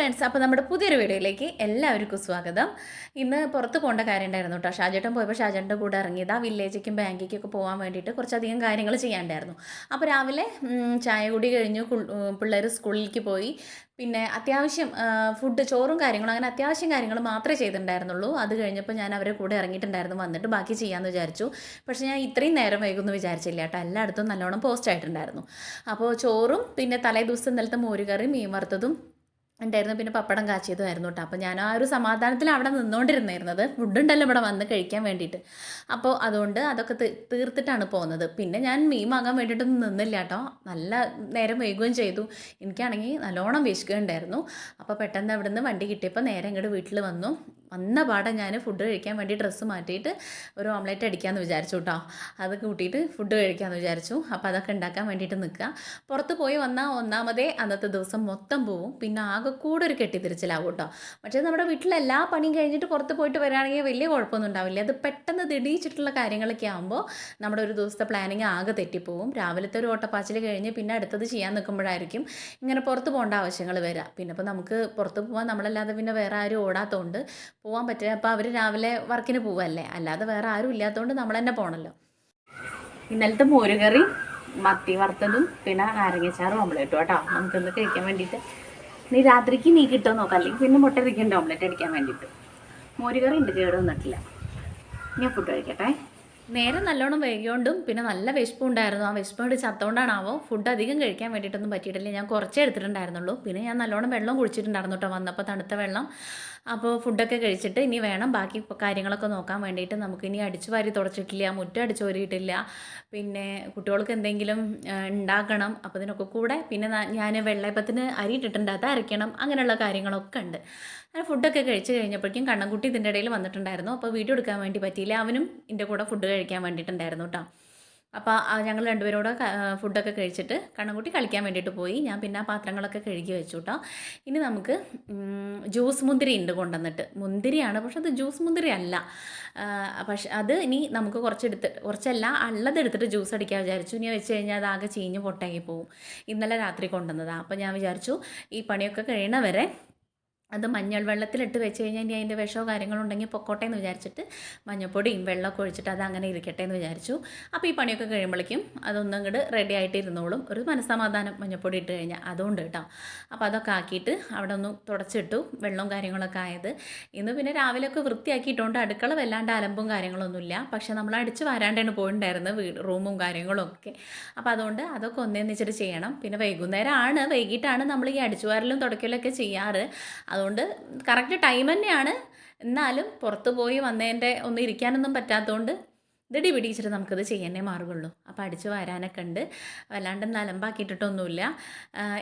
Friends അപ്പോൾ നമ്മുടെ പുതിയൊരു വീഡിയോയിലേക്ക് എല്ലാവർക്കും സ്വാഗതം. ഇന്ന് പുറത്ത് പോകേണ്ട കാര്യം ഉണ്ടായിരുന്നു കേട്ടോ. ഷാജേട്ടൻ പോയപ്പോൾ ഷാജേട്ടന്റെ കൂടെ ഇറങ്ങിയത്. ആ വില്ലേജിലേക്കും ബാങ്കിലേക്കൊക്കെ പോകാൻ വേണ്ടിയിട്ട് കുറച്ചധികം കാര്യങ്ങൾ ചെയ്യാണ്ടായിരുന്നു അപ്പോൾ രാവിലെ ചായ കുടി കഴിഞ്ഞു. പിള്ളേർ സ്കൂളിലേക്ക് പോയി. പിന്നെ അത്യാവശ്യം ഫുഡ് ചോറും കാര്യങ്ങളും അങ്ങനെ അത്യാവശ്യം കാര്യങ്ങൾ മാത്രമേ ചെയ്തിട്ടുണ്ടായിരുന്നുള്ളൂ. അത് കഴിഞ്ഞപ്പോൾ ഞാൻ അവരെ കൂടെ ഇറങ്ങിയിട്ടുണ്ടായിരുന്നു. വന്നിട്ട് ബാക്കി ചെയ്യാമെന്ന് വിചാരിച്ചു. പക്ഷേ ഞാൻ ഇത്രയും നേരം വൈകുമെന്ന് വിചാരിച്ചില്ല കേട്ടോ. എല്ലായിടത്തും നല്ലോണം പോസ്റ്റ് ആയിട്ടുണ്ടായിരുന്നു. അപ്പോൾ ചോറും പിന്നെ തലേ ദിവസം നിലത്തെ മോരുകറി മീൻ വറുത്തതും ഉണ്ടായിരുന്നു. പിന്നെ പപ്പടം കാച്ചിയതുമായിരുന്നു കേട്ടോ. അപ്പോൾ ഞാൻ ആ ഒരു സമാധാനത്തിൽ അവിടെ നിന്നുകൊണ്ടിരുന്നിരുന്നത് ഫുഡ് ഉണ്ടല്ലോ ഇവിടെ വന്ന് കഴിക്കാൻ വേണ്ടിയിട്ട്. അപ്പോൾ അതുകൊണ്ട് അതൊക്കെ തീർത്തിട്ടാണ് പോകുന്നത്. പിന്നെ ഞാൻ മീൻ വാങ്ങാൻ വേണ്ടിയിട്ടൊന്നും നിന്നില്ല കേട്ടോ. നല്ല നേരം വൈകുകയും ചെയ്തു. എനിക്കാണെങ്കിൽ നല്ലോണം വിശക്കുകയുണ്ടായിരുന്നു അപ്പോൾ പെട്ടെന്ന് അവിടെ നിന്ന് വണ്ടി കിട്ടിയപ്പോൾ നേരെ ഇങ്ങോട്ട് വീട്ടിൽ വന്നു. വന്ന പാടെ ഞാൻ ഫുഡ് കഴിക്കാൻ വേണ്ടി ഡ്രസ്സ് മാറ്റിയിട്ട് ഒരു ഓംലെറ്റ് അടിക്കാമെന്ന് വിചാരിച്ചു കേട്ടോ അത് കൂട്ടിയിട്ട് ഫുഡ് കഴിക്കാമെന്ന് വിചാരിച്ചു. അപ്പോൾ അതൊക്കെ ഉണ്ടാക്കാൻ വേണ്ടിയിട്ട് നിൽക്കുക പുറത്ത് പോയി വന്നാൽ ഒന്നാമതേ അന്നത്തെ ദിവസം മൊത്തം പോവും. പിന്നെ ആകെ കൂടെ ഒരു കെട്ടിത്തിരിച്ചിലാവും കേട്ടോ പക്ഷേ നമ്മുടെ വീട്ടിലെ എല്ലാ പണിയും കഴിഞ്ഞിട്ട് പുറത്ത് പോയിട്ട് വരികയാണെങ്കിൽ വലിയ കുഴപ്പമൊന്നും ഉണ്ടാവില്ല. അത് പെട്ടെന്ന് ദിടീച്ചിട്ടുള്ള കാര്യങ്ങളൊക്കെ ആകുമ്പോൾ നമ്മുടെ ഒരു ദിവസത്തെ പ്ലാനിങ് ആകെ തെറ്റിപ്പോവും. രാവിലത്തെ ഒരു ഓട്ടപ്പാച്ചിൽ കഴിഞ്ഞ് പിന്നെ അടുത്തത് ചെയ്യാൻ നിൽക്കുമ്പോഴായിരിക്കും ഇങ്ങനെ പുറത്ത് പോകേണ്ട ആവശ്യങ്ങൾ വരിക പിന്നെ ഇപ്പോൾ നമുക്ക് പുറത്ത് പോകാൻ നമ്മളല്ലാതെ പിന്നെ വേറെ ആരും ഓടാത്തതുകൊണ്ട് പോകാൻ പറ്റില്ല. അപ്പോൾ അവർ രാവിലെ വർക്കിന് പോവല്ലേ? അല്ലാതെ വേറെ ആരും ഇല്ലാത്തതുകൊണ്ട് നമ്മൾ തന്നെ പോകണമല്ലോ ഇന്നലത്തെ മോരുകറി മത്തി വറുത്തതും പിന്നെ നാരങ്ങച്ചാറും ഓംലെറ്റും കേട്ടോ നമുക്കൊന്ന് കഴിക്കാൻ വേണ്ടിയിട്ട്. നീ രാത്രിക്ക് നീ കിട്ടുമോ നോക്കാം. അല്ലെങ്കിൽ പിന്നെ മുട്ട ഇരിക്കണ്ട ഓംലെറ്റ് അടിക്കാൻ വേണ്ടിയിട്ട്. മോരുകറി ഉണ്ട് കേട് വന്നിട്ടില്ല. ഞാൻ ഫുഡ് കഴിക്കട്ടെ. നേരെ നല്ലോണം വൈകിയോണ്ടും പിന്നെ നല്ല വിശപ്പും ഉണ്ടായിരുന്നു ആ വിശപ്പ് കൊണ്ട് ചത്തോണ്ടാണാവോ ഫുഡ് അധികം കഴിക്കാൻ വേണ്ടിയിട്ടൊന്നും പറ്റിയിട്ടില്ല. ഞാൻ കുറച്ചേ എടുത്തിട്ടുണ്ടായിരുന്നുള്ളൂ. പിന്നെ ഞാൻ നല്ലോണം വെള്ളം കുടിച്ചിട്ടുണ്ടായിരുന്നു കേട്ടോ വന്നപ്പോൾ തണുത്ത വെള്ളം. അപ്പോൾ ഫുഡൊക്കെ കഴിച്ചിട്ട് ഇനി വേണം ബാക്കി കാര്യങ്ങളൊക്കെ നോക്കാൻ വേണ്ടിയിട്ട് നമുക്ക് ഇനി അടിച്ചു വാരി തുടച്ചിട്ടില്ല മുറ്റം അടിച്ചു വരിയിട്ടില്ല. പിന്നെ കുട്ടികൾക്ക് എന്തെങ്കിലും ഉണ്ടാക്കണം. അപ്പോൾ ഇതിനൊക്കെ കൂടെ പിന്നെ ഞാൻ വെള്ളയപ്പത്തിന് അരി ഇട്ടിട്ടുണ്ട്. അത് അരയ്ക്കണം. അങ്ങനെയുള്ള കാര്യങ്ങളൊക്കെ ഉണ്ട്. അങ്ങനെ ഫുഡൊക്കെ കഴിച്ച് കഴിഞ്ഞപ്പോഴേക്കും കണ്ണൻകുട്ടി ഇതിന്റെ ഇടയിൽ വന്നിട്ടുണ്ടായിരുന്നു. അപ്പോൾ വീഡിയോ എടുക്കാൻ വേണ്ടി പറ്റിയില്ല. അവനും എന്റെ കൂടെ ഫുഡ് കഴിക്കാൻ വേണ്ടിയിട്ടുണ്ടായിരുന്നു കേട്ടോ. അപ്പോൾ ഞങ്ങൾ രണ്ടുപേരോടെ ഫുഡൊക്കെ കഴിച്ചിട്ട് കണ്ണൻകുട്ടി കളിക്കാൻ വേണ്ടിയിട്ട് പോയി. ഞാൻ പിന്നെ ആ പാത്രങ്ങളൊക്കെ കഴുകി വെച്ചു കേട്ടോ. ഇനി നമുക്ക് ജ്യൂസ് മുന്തിരി ഉണ്ട് കൊണ്ടുവന്നിട്ട്. മുന്തിരിയാണ് പക്ഷെ അത് ജ്യൂസ് മുന്തിരി അല്ല. പക്ഷെ അത് ഇനി നമുക്ക് കുറച്ചെടുത്ത് കുറച്ചല്ല ഉള്ളതെടുത്തിട്ട് ജ്യൂസ് അടിക്കാൻ വിചാരിച്ചു. ഇനി വെച്ച് കഴിഞ്ഞാൽ അത് ആകെ ചീഞ്ഞ് പൊട്ടായി പോവും. ഇന്നലെ രാത്രി കൊണ്ടുവന്നതാണ് അപ്പോൾ ഞാൻ വിചാരിച്ചു ഈ പണിയൊക്കെ കഴിയണവരെ അത് മഞ്ഞൾ വെള്ളത്തിലിട്ട് വെച്ച് കഴിഞ്ഞാൽ ഇനി അതിന്റെ വിഷമോ കാര്യങ്ങളോ ഉണ്ടെങ്കിൽ പൊക്കോട്ടെ എന്ന് വിചാരിച്ചിട്ട് മഞ്ഞപ്പൊടിയും വെള്ളമൊക്കെ ഒഴിച്ചിട്ട് അത് അങ്ങനെ ഇരിക്കട്ടെ എന്ന് വിചാരിച്ചു. അപ്പോൾ ഈ പണിയൊക്കെ കഴിയുമ്പോഴേക്കും അതൊന്നും അങ്ങോട്ട് റെഡി ആയിട്ട് ഇരുന്നോളും. ഒരു മനസ്സമാധാനം മഞ്ഞപ്പൊടി ഇട്ട് കഴിഞ്ഞാൽ അതുകൊണ്ട് കേട്ടോ. അപ്പോൾ അതൊക്കെ ആക്കിയിട്ട് അവിടെ ഒന്ന് തുടച്ചിട്ടു വെള്ളവും കാര്യങ്ങളൊക്കെ ആയത്. ഇന്ന് പിന്നെ രാവിലെ രാവിലെയൊക്കെ വൃത്തിയാക്കിയിട്ടുണ്ട് അടുക്കള വല്ലാണ്ട് അലമ്പും കാര്യങ്ങളൊന്നുമില്ല. പക്ഷേ നമ്മൾ അടിച്ച് വരാണ്ടാണ് പോയിട്ടുണ്ടായിരുന്നത് വീട് റൂമും കാര്യങ്ങളൊക്കെ അപ്പോൾ അതുകൊണ്ട് അതൊക്കെ ഒന്നേന്നിച്ചിട്ട് ചെയ്യണം. പിന്നെ വൈകുന്നേരമാണ് വൈകിട്ടാണ് നമ്മൾ ഈ അടിച്ചുവാരലും തുടക്കലൊക്കെ ചെയ്യാറ്. അതുകൊണ്ട് കറക്റ്റ് ടൈം തന്നെയാണ്. എന്നാലും പുറത്ത് പോയി വന്നതിന്റെ ഒന്നും ഇരിക്കാനൊന്നും പറ്റാത്തതുകൊണ്ട് ഇതിടി പിടിച്ചിട്ട് നമുക്കത് ചെയ്യാനേ മാറുകയുള്ളൂ. അപ്പോൾ അടിച്ച് വരാനൊക്കെ ഉണ്ട്. വല്ലാണ്ട് നലമ്പാക്കിയിട്ടിട്ടൊന്നുമില്ല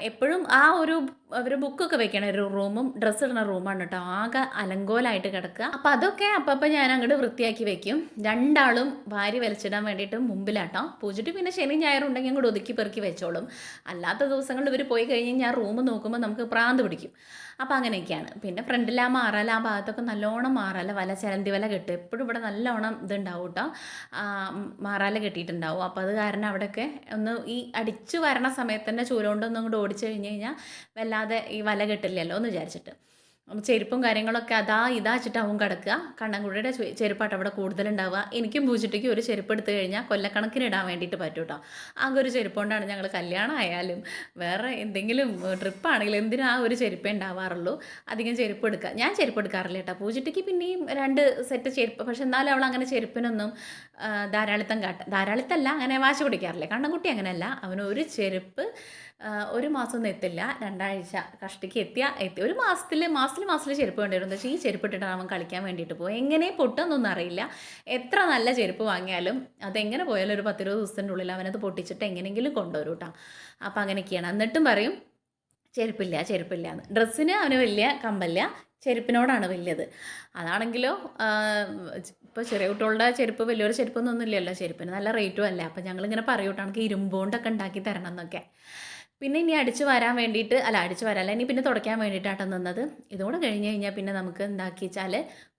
എപ്പോഴും ആ ഒരു ഒരു ബുക്കൊക്കെ വെക്കണ ഒരു റൂമും ഡ്രസ്സ് ഇടുന്ന റൂമാണ് കേട്ടോ. ആകെ അലങ്കോലായിട്ട് കിടക്കുക. അപ്പോൾ അതൊക്കെ അപ്പം ഞാൻ അങ്ങോട്ട് വൃത്തിയാക്കി വെക്കും. രണ്ടാളും വാരി വലിച്ചിടാൻ വേണ്ടിയിട്ട് മുമ്പിലാട്ടോ. പൂജിട്ട് പിന്നെ ശനി ഞായറും ഉണ്ടെങ്കിൽ അങ്ങോട്ട് ഒതുക്കി പെറുക്കി വെച്ചോളും. അല്ലാത്ത ദിവസങ്ങളിൽ ഇവർ പോയി കഴിഞ്ഞ് ഞാൻ റൂം നോക്കുമ്പോൾ നമുക്ക് പ്രാന്ത് പിടിക്കും. അപ്പോൾ അങ്ങനെയൊക്കെയാണ്. പിന്നെ ഫ്രണ്ടിൽ ആ മാറല ആ ഭാഗത്തൊക്കെ നല്ലോണം മാറല. വല ചിലന്തി വല കെട്ടും. എപ്പോഴും ഇവിടെ നല്ലോണം ഇതുണ്ടാവും കേട്ടോ മാറാല കെട്ടിയിട്ടുണ്ടാവും. അപ്പോൾ അത് കാരണം അവിടെയൊക്കെ ഒന്ന് ഈ അടിച്ചു വരണ സമയത്ത് തന്നെ ചൂലോണ്ടൊന്നും അങ്ങോട്ട് ഓടിച്ചു കഴിഞ്ഞ് കഴിഞ്ഞാൽ വല്ലാതെ ഈ വല കെട്ടില്ലല്ലോ എന്ന് വിചാരിച്ചിട്ട്. ചെരുപ്പും കാര്യങ്ങളൊക്കെ അതാ ഇതാ വെച്ചിട്ടാവും കിടക്കുക. കണ്ണൻകുടിയുടെ ചെ- ചെരുപ്പാട്ട് അവിടെ കൂടുതലുണ്ടാവുക. എനിക്കും പൂച്ചിട്ടിക്ക് ഒരു ചെരുപ്പ് എടുത്തു കഴിഞ്ഞാൽ കൊല്ലക്കണക്കിന് ഇടാൻ വേണ്ടിയിട്ട് പറ്റും കേട്ടോ ആകെ ഒരു ചെരുപ്പ് കൊണ്ടാണ് ഞങ്ങൾ കല്യാണം ആയാലും വേറെ എന്തെങ്കിലും ട്രിപ്പാണെങ്കിലും എന്തിനും ആ ഒരു ചെരുപ്പേ ഉണ്ടാവാറുള്ളൂ. അധികം ചെരുപ്പ് എടുക്കുക ഞാൻ ചെരുപ്പ് എടുക്കാറില്ല കേട്ടോ പൂച്ചിട്ടിക്ക് പിന്നെയും രണ്ട് സെറ്റ് ചെരുപ്പ്. പക്ഷെ എന്നാലും അവൾ അങ്ങനെ ചെരുപ്പിനൊന്നും ധാരാളിത്തം കാട്ട ധാരാളിത്തല്ല അങ്ങനെ വാശി പിടിക്കാറില്ല. കണ്ണൻകുട്ടി അങ്ങനെയല്ല. അവന് ഒരു ചെരുപ്പ് ഒരു മാസമൊന്നും എത്തില്ല. രണ്ടാഴ്ച കഷ്ടിക്ക് എത്തിയ എത്തി. ഒരു മാസത്തിൽ മാസത്തിൽ മാസത്തിൽ ചെരുപ്പ് വേണ്ടി വരും വെച്ചാൽ ഈ ചെരുപ്പ് ഇട്ടിട്ടാണ് അവൻ കളിക്കാൻ വേണ്ടിയിട്ട് പോകും എങ്ങനെ പൊട്ടുമെന്നൊന്നും അറിയില്ല. എത്ര നല്ല ചെരുപ്പ് വാങ്ങിയാലും അതെങ്ങനെ പോയാലും ഒരു പത്തിരുപത് ദിവസത്തിന്റെ ഉള്ളിൽ അവനത് പൊട്ടിച്ചിട്ട് എങ്ങനെയെങ്കിലും കൊണ്ടുവരും കേട്ടോ അപ്പോൾ അങ്ങനെയൊക്കെയാണ്. എന്നിട്ടും പറയും ചെരുപ്പില്ല ചെരുപ്പില്ല എന്ന് ഡ്രസ്സിന് അവന് വലിയ കമ്പല്ല. ചെരുപ്പിനോടാണ് വലിയത്. അതാണെങ്കിലോ ഇപ്പോൾ ചെറിയ കുട്ടികളുടെ ചെരുപ്പ് വലിയൊരു ചെരുപ്പൊന്നും ഒന്നുമില്ലല്ലോ. ചെരുപ്പിന് നല്ല റേറ്റും അല്ല. അപ്പോൾ ഞങ്ങളിങ്ങനെ പറയൂട്ടാണെങ്കിൽ ഇരുമ്പുകൊണ്ടൊക്കെ ഉണ്ടാക്കി തരണം എന്നൊക്കെ. പിന്നെ ഇനി അടിച്ചു വരാൻ വേണ്ടിയിട്ട് അല്ല അടിച്ചു വരാല്ല ഇനി പിന്നെ തുടയ്ക്കാൻ വേണ്ടിയിട്ടാട്ടോ നിന്നത്. ഇതുകൂടെ കഴിഞ്ഞ് കഴിഞ്ഞാൽ പിന്നെ നമുക്ക് എന്താക്കി വെച്ചാൽ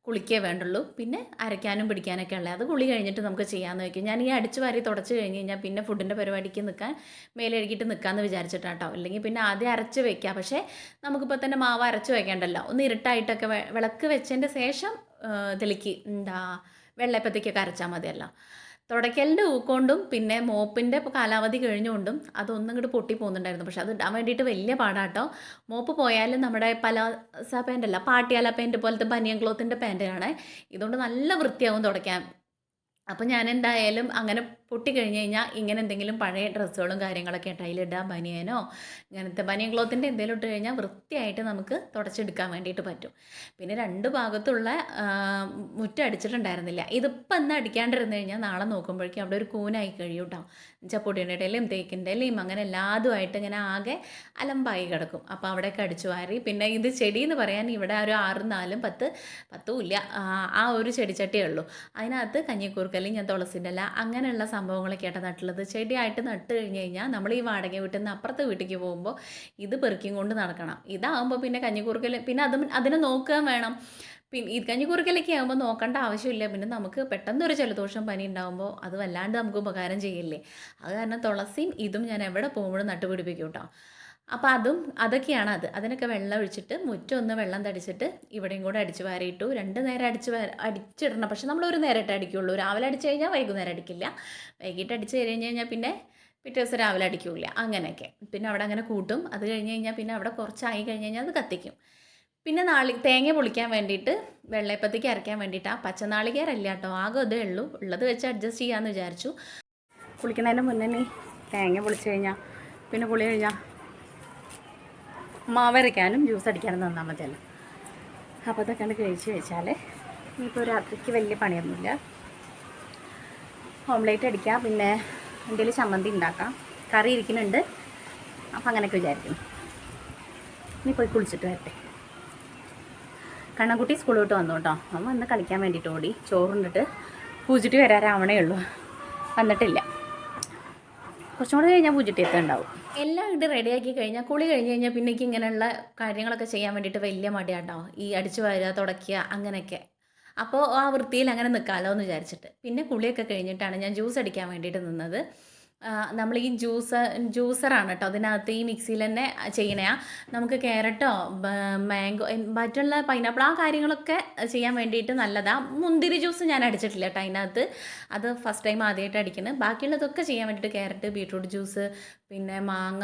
കുളിക്കേ വേണ്ടുള്ളൂ. പിന്നെ അരയ്ക്കാനും പിടിക്കാനൊക്കെ ഉള്ളത് അത് കുളി കഴിഞ്ഞിട്ട് നമുക്ക് ചെയ്യാമെന്ന് വയ്ക്കും ഞാൻ ഈ അടിച്ചു വാരി തുടച്ച് കഴിഞ്ഞ് കഴിഞ്ഞാൽ പിന്നെ ഫുഡിന്റെ പരിപാടിക്ക് നിൽക്കാൻ മേലെഴുകിയിട്ട് നിൽക്കാമെന്ന് വിചാരിച്ചിട്ടാട്ടോ. അല്ലെങ്കിൽ പിന്നെ ആദ്യം അരച്ച് വെക്കാം പക്ഷേ നമുക്കിപ്പോൾ തന്നെ മാവ് അരച്ച് വെക്കേണ്ടല്ലോ. ഒന്ന് ഇരുട്ടായിട്ടൊക്കെ വിളക്ക് വെച്ചതിന്റെ ശേഷം ഇതിലേക്ക് എന്താ വെള്ളപ്പത്തേക്കൊക്കെ അരച്ചാൽ മതിയല്ലോ. തുടയ്ക്കലിന്റെ ഊക്കൊണ്ടും പിന്നെ മോപ്പിന്റെ കാലാവധി കഴിഞ്ഞുകൊണ്ടും അതൊന്നും ഇങ്ങോട്ട് പൊട്ടി പോകുന്നുണ്ടായിരുന്നു പക്ഷെ അത് ഇടാൻ വേണ്ടിയിട്ട് വലിയ പാടാട്ടോ. മോപ്പ് പോയാലും നമ്മുടെ പലാസ പാന്റ് അല്ല പാട്ടിയാല പാന്റ് പോലത്തെ ബനിയൻ ക്ലോത്തിന്റെ പാന്റാണ് ഇതുകൊണ്ട് നല്ല വൃത്തിയാവും തുടയ്ക്കാൻ. അപ്പോൾ ഞാൻ എന്തായാലും അങ്ങനെ പൊട്ടി കഴിഞ്ഞ് കഴിഞ്ഞാൽ ഇങ്ങനെ എന്തെങ്കിലും പഴയ ഡ്രസ്സുകളും കാര്യങ്ങളൊക്കെ ആയിട്ട് ബനിയനോ ഇങ്ങനത്തെ ബനിയൻ ക്ലോത്തിന്റെ എന്തെങ്കിലും ഇട്ട് കഴിഞ്ഞാൽ വൃത്തിയായിട്ട് നമുക്ക് തുടച്ചെടുക്കാൻ വേണ്ടിയിട്ട് പറ്റും. പിന്നെ രണ്ട് ഭാഗത്തുള്ള മുറ്റം അടിച്ചിട്ടുണ്ടായിരുന്നില്ല. ഇതിപ്പോൾ എന്നാൽ അടിക്കാണ്ടിരുന്ന് കഴിഞ്ഞാൽ നാളെ നോക്കുമ്പോഴേക്കും അവിടെ ഒരു കൂനായി കഴിയും കേട്ടോ. പൊടിയുടെ ഇടയിലും തേക്കിന്റെ ഇലയും അങ്ങനെ എല്ലാതുമായിട്ട് ഇങ്ങനെ ആകെ അലമ്പായി കിടക്കും. അപ്പോൾ അവിടെയൊക്കെ അടിച്ചു വാരി. പിന്നെ ഇത് ചെടി എന്ന് പറയാൻ ഇവിടെ ഒരു ആറും നാലും പത്ത് പത്തും ഇല്ല. ആ, ഒരു ചെടിച്ചട്ടിയേ ഉള്ളൂ. അതിനകത്ത് കഞ്ഞിക്കൂർക്കല്ലേ ഞാൻ തുളസിന്റെ ഇല അങ്ങനെയുള്ള സംഭവങ്ങളൊക്കെ ആയിട്ട് നട്ടുള്ളത് ചെടിയായിട്ട് നട്ട് കഴിഞ്ഞ് കഴിഞ്ഞാൽ നമ്മൾ ഈ വാടക വീട്ടിൽ നിന്ന് അപ്പുറത്തെ വീട്ടിലേക്ക് പോകുമ്പോൾ ഇത് പെറുക്കിയും കൊണ്ട് നടക്കണം. ഇതാകുമ്പോൾ പിന്നെ കഞ്ഞിക്കുറുക്കൽ പിന്നെ അത് അതിനെ നോക്കാൻ വേണം. പിന്നെ ഈ കഞ്ഞിക്കുറുക്കലൊക്കെ ആകുമ്പോൾ നോക്കേണ്ട ആവശ്യമില്ല. പിന്നെ നമുക്ക് പെട്ടെന്ന് ഒരു ജലദോഷം പനി ഉണ്ടാകുമ്പോൾ അത് വല്ലാണ്ട് നമുക്ക് ഉപകാരം ചെയ്യില്ലേ? അത് കാരണം തുളസിയും ഇതും ഞാൻ എവിടെ പോകുമ്പോഴും നട്ടുപിടിപ്പിക്കും കേട്ടോ അപ്പോൾ അതും അതൊക്കെയാണ് അത്. അതിനൊക്കെ വെള്ളം ഒഴിച്ചിട്ട് മുറ്റം ഒന്ന് വെള്ളം തടിച്ചിട്ട് ഇവിടെയും കൂടെ അടിച്ച് വാരിയിട്ടു. രണ്ട് നേരം അടിച്ച് അടിച്ചിടണം. പക്ഷെ നമ്മൾ ഒരു നേരമായിട്ട് അടിക്കുള്ളൂ. രാവിലെ അടിച്ച് കഴിഞ്ഞാൽ വൈകുന്നേരം അടിക്കില്ല. വൈകിട്ട് അടിച്ച് കഴിഞ്ഞ് കഴിഞ്ഞാൽ പിന്നെ പിറ്റേ ദിവസം രാവിലെ അടിക്കില്ല. അങ്ങനെയൊക്കെ. പിന്നെ അവിടെ അങ്ങനെ കൂട്ടും. അത് കഴിഞ്ഞ് കഴിഞ്ഞാൽ പിന്നെ അവിടെ കുറച്ചായി കഴിഞ്ഞ് കഴിഞ്ഞാൽ അത് കത്തിക്കും. പിന്നെ നാളി തേങ്ങ പൊളിക്കാൻ വേണ്ടിയിട്ട് വെള്ളയപ്പത്തേക്ക് അരയ്ക്കാൻ വേണ്ടിയിട്ട് ആ പച്ചനാളികേരല്ല കേട്ടോ. ആകെ ഇതേ ഉള്ളൂ. ഉള്ളത് വെച്ച് അഡ്ജസ്റ്റ് ചെയ്യാമെന്ന് വിചാരിച്ചു. കുളിക്കുന്നതിന് മുന്നേ തേങ്ങ പൊളിച്ച് കഴിഞ്ഞാൽ പിന്നെ പൊളി കഴിഞ്ഞാൽ മാവരയ്ക്കാനും ജ്യൂസ് അടിക്കാനും തന്നാൽ മതിയല്ലോ. അപ്പോൾ അതൊക്കെ കണ്ട് കഴിച്ച് വെച്ചാൽ ഇനിയിപ്പോൾ രാത്രിക്ക് വലിയ പണിയൊന്നുമില്ല. ഓംലേറ്റ് അടിക്കാം പിന്നെ എന്തെങ്കിലും ചമ്മന്തി ഉണ്ടാക്കാം. കറി ഇരിക്കുന്നുണ്ട്. അപ്പം അങ്ങനെയൊക്കെ വിചാരിക്കുന്നു. ഇനി പോയി കുളിച്ചിട്ട് വരട്ടെ. കണ്ണൻകുട്ടി സ്കൂളിൽ വിട്ട് വന്നു കേട്ടോ. അവൻ വന്ന് കളിക്കാൻ വേണ്ടിയിട്ട് ഓടി. ചോറുണ്ടിട്ട് പൂജിട്ട് വരാറാവണേ ഉള്ളൂ. വന്നിട്ടില്ല. കുറച്ചും കൂടെ കഴിഞ്ഞാൽ പൂജിട്ട് ഉണ്ടാവും എല്ലാം ഇത് റെഡിയാക്കി കഴിഞ്ഞാൽ കുളി കഴിഞ്ഞ് കഴിഞ്ഞാൽ പിന്നെ ഇങ്ങനെയുള്ള കാര്യങ്ങളൊക്കെ ചെയ്യാൻ വേണ്ടിയിട്ട് വലിയ മടിയാട്ടോ. ഈ അടിച്ചു വാരുക തുടയ്ക്കുക അങ്ങനെയൊക്കെ. അപ്പോൾ ആ വൃത്തിയിൽ അങ്ങനെ നിൽക്കാമല്ലോ എന്ന് വിചാരിച്ചിട്ട്. പിന്നെ കുളിയൊക്കെ കഴിഞ്ഞിട്ടാണ് ഞാൻ ജ്യൂസ് അടിക്കാൻ വേണ്ടിയിട്ട് നിന്നത്. നമ്മൾ ഈ ജ്യൂസ് ജ്യൂസറാണ് കേട്ടോ അതിനകത്ത് ഈ മിക്സിയിൽ തന്നെ ചെയ്യണേ. നമുക്ക് കാരറ്റോ മാംഗോ മറ്റുള്ള പൈനാപ്പിൾ ആ കാര്യങ്ങളൊക്കെ ചെയ്യാൻ വേണ്ടിയിട്ട് നല്ലതാണ് മുന്തിരി ജ്യൂസ് ഞാൻ അടിച്ചിട്ടില്ല കേട്ടോ അതിനകത്ത്. അത് ഫസ്റ്റ് ടൈം ആദ്യമായിട്ട് അടിക്കുന്നത് ബാക്കിയുള്ളതൊക്കെ ചെയ്യാൻ വേണ്ടിയിട്ട് കാരറ്റ് ബീട്രൂട്ട് ജ്യൂസ് പിന്നെ മാങ്ങ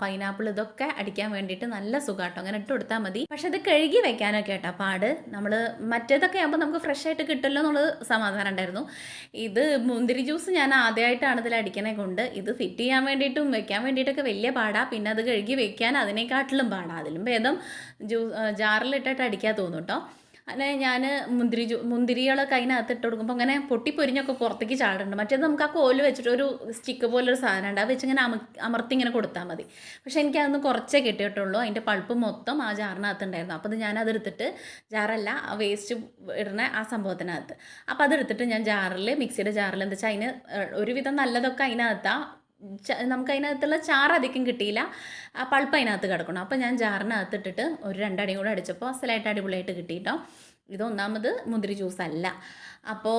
പൈനാപ്പിൾ ഇതൊക്കെ അടിക്കാൻ വേണ്ടിയിട്ട് നല്ല സുഖമാട്ടോ അങ്ങനെ ഇട്ട് കൊടുത്താൽ മതി. പക്ഷെ ഇത് കഴുകി വെക്കാനൊക്കെ കേട്ടോ പാട്. നമ്മൾ മറ്റേതൊക്കെ ആകുമ്പോൾ നമുക്ക് ഫ്രഷ് ആയിട്ട് കിട്ടുമല്ലോ എന്നുള്ളത് സമാധാനം ഉണ്ടായിരുന്നു. ഇത് മുന്തിരി ജ്യൂസ് ഞാൻ ആദ്യമായിട്ടാണ് ഇതിൽ അടിക്കണേ കൊണ്ട്. ഇത് ഫിറ്റ് ചെയ്യാൻ വേണ്ടിയിട്ടും വെക്കാൻ വേണ്ടിയിട്ടൊക്കെ വലിയ പാടാ. പിന്നെ അത് കഴുകി വെക്കാൻ അതിനേക്കാട്ടിലും പാടാ. അതിലും ഭേദം ജ്യൂ ജാറിലിട്ടിട്ട് അടിക്കാൻ തോന്നും കേട്ടോ അങ്ങനെ ഞാൻ മുന്തിരി മുന്തിരികളൊക്കെ അതിനകത്ത് ഇട്ട് കൊടുക്കുമ്പോൾ അങ്ങനെ പൊട്ടി പൊരിഞ്ഞൊക്കെ പുറത്തേക്ക് ചാടുന്നുണ്ട് മറ്റേത് നമുക്ക് ആ കോൽ വെച്ചിട്ട് ഒരു സ്റ്റിക്ക് പോലൊരു സാധനം ഉണ്ട് അത് വെച്ച് ഇങ്ങനെ അമ അമർത്തി ഇങ്ങനെ കൊടുത്താൽ മതി. പക്ഷേ എനിക്ക് അതൊന്ന് കുറച്ചേ കിട്ടിയിട്ടുള്ളൂ. അതിന്റെ പൾപ്പ് മൊത്തം ആ ജാറിനകത്ത് ഉണ്ടായിരുന്നു അപ്പോൾ അത് അതെടുത്തിട്ട് ജാറല്ല ആ വേസ്റ്റ് ഇടുന്ന ആ സംഭവത്തിനകത്ത്. അപ്പോൾ അതെടുത്തിട്ട് ഞാൻ ജാറിൽ മിക്സിയുടെ ജാറിൽ എന്താ വെച്ചാൽ അതിന് ഒരുവിധം നല്ലതൊക്കെ അതിനകത്താണ് നമുക്ക് അതിനകത്തുള്ള ചാറ് അധികം കിട്ടിയില്ല. ആ പൾപ്പ് അതിനകത്ത് കിടക്കണം. അപ്പോൾ ഞാൻ ജാറിനകത്ത് ഇട്ടിട്ട് ഒരു രണ്ടടി കൂടെ അടിച്ചപ്പോൾ അസലായിട്ട് അടിപൊളിയായിട്ട് കിട്ടി കേട്ടോ ഇത് ഒന്നാമത് മുന്തിരി ജ്യൂസ് അല്ല. അപ്പോൾ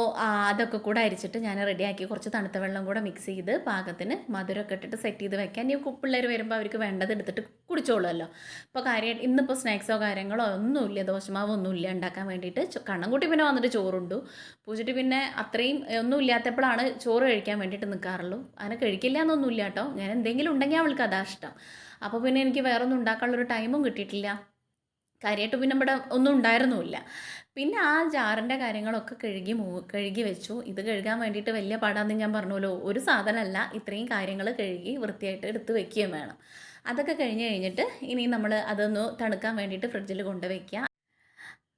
അതൊക്കെ കൂടെ അരിച്ചിട്ട് ഞാൻ റെഡിയാക്കി കുറച്ച് തണുത്ത വെള്ളം കൂടെ മിക്സ് ചെയ്ത് പാകത്തിന് മധുരമൊക്കെ ഇട്ടിട്ട് സെറ്റ് ചെയ്ത് വെക്കാൻ. ഈ പിള്ളേർ വരുമ്പോൾ അവർക്ക് വേണ്ടത് എടുത്തിട്ട് കുടിച്ചോളുമല്ലോ അപ്പോൾ കാര്യം ഇന്നിപ്പോൾ സ്നാക്സോ കാര്യങ്ങളോ ഒന്നുമില്ല ദോശമാവോ ഒന്നുമില്ല ഉണ്ടാക്കാൻ വേണ്ടിയിട്ട്. കണ്ണം കണ്ണൻകുട്ടി പിന്നെ വന്നിട്ട് ചോറുണ്ടു. പൂച്ചിട്ട് പിന്നെ അത്രയും ഒന്നും ഇല്ലാത്തപ്പോഴാണ് ചോറ് കഴിക്കാൻ വേണ്ടിയിട്ട് നിൽക്കാറുള്ളൂ അങ്ങനെ കഴിക്കില്ല എന്നൊന്നുമില്ല കേട്ടോ. ഞാൻ എന്തെങ്കിലും ഉണ്ടെങ്കിൽ അവൾക്ക് അതാ ഇഷ്ടം. അപ്പോൾ പിന്നെ എനിക്ക് വേറൊന്നും ഉണ്ടാക്കാനുള്ളൊരു ടൈമും കിട്ടിയിട്ടില്ല. കാര്യമായിട്ട് പിന്നെ ഇവിടെ ഒന്നും ഉണ്ടായിരുന്നുമില്ല. പിന്നെ ആ ജാറിന്റെ കാര്യങ്ങളൊക്കെ കഴുകി മൂ കഴുകി വെച്ചു. ഇത് കഴുകാൻ വേണ്ടിയിട്ട് വലിയ പാടാന്ന് ഞാൻ പറഞ്ഞല്ലോ ഒരു സാധനമല്ല ഇത്രയും കാര്യങ്ങൾ കഴുകി വൃത്തിയായിട്ട് എടുത്ത് വെക്കുകയും വേണം. അതൊക്കെ കഴിഞ്ഞ് കഴിഞ്ഞിട്ട് ഇനി നമ്മൾ അതൊന്ന് തണുക്കാൻ വേണ്ടിയിട്ട് ഫ്രിഡ്ജിൽ കൊണ്ടുവയ്ക്കുക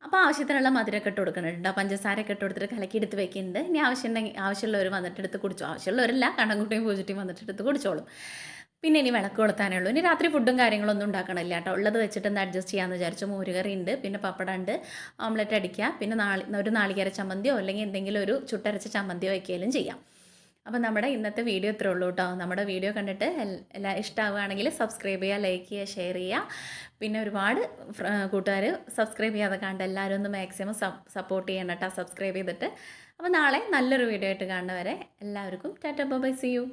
അപ്പോൾ ആവശ്യത്തിനുള്ള മധുരമൊക്കെ ഇട്ട് കൊടുക്കുന്നുണ്ട്. പഞ്ചസാരയൊക്കെ ഇട്ട് കൊടുത്തിട്ട് കലക്കി എടുത്ത് വെക്കുന്നുണ്ട്. ഇനി ആവശ്യമുണ്ടെങ്കിൽ ആവശ്യമുള്ളവർ വന്നിട്ട് എടുത്ത് കുടിച്ചോ ആവശ്യമുള്ളവരല്ല കണ്ണൻകുട്ടിയും പൂച്ചിട്ടിയും വന്നിട്ട് എടുത്ത് കുടിച്ചോളും. പിന്നെ ഇനി വിളക്ക് കൊളുത്താനേ ഉള്ളൂ. ഇനി രാത്രി ഫുഡും കാര്യങ്ങളൊന്നും ഉണ്ടാക്കണില്ല കേട്ടോ. ഉള്ളത് വെച്ചിട്ട് ഒന്ന് അഡ്ജസ്റ്റ് ചെയ്യാമെന്ന് വിചാരിച്ചു. മോരുകറി ഉണ്ട് പിന്നെ പപ്പടം ഉണ്ട് ഓംലെറ്റ് അടിക്കുക. പിന്നെ നാളി ഒരു നാളികേര ചമ്മന്തിയോ അല്ലെങ്കിൽ എന്തെങ്കിലും ഒരു ചുട്ടരച്ച ചമ്മന്തിയോ വയ്ക്കുകയും ചെയ്യാം. അപ്പോൾ നമ്മുടെ ഇന്നത്തെ വീഡിയോ ഇത്രേ ഉള്ളൂ കേട്ടോ. നമ്മുടെ വീഡിയോ കണ്ടിട്ട് എല്ലാ ഇഷ്ടമാവുകയാണെങ്കിൽ സബ്സ്ക്രൈബ് ചെയ്യുക ലൈക്ക് ചെയ്യുക ഷെയർ ചെയ്യുക. പിന്നെ ഒരുപാട് കൂട്ടുകാർ സബ്സ്ക്രൈബ് ചെയ്യാതെ കണ്ട് എല്ലാവരും ഒന്ന് മാക്സിമം സപ്പോർട്ട് ചെയ്യണം കേട്ടോ സബ്സ്ക്രൈബ് ചെയ്തിട്ട്. അപ്പോൾ നാളെ നല്ലൊരു വീഡിയോ ആയിട്ട് കാണുന്നവരെ എല്ലാവർക്കും ടാറ്റ ബൈ സി യു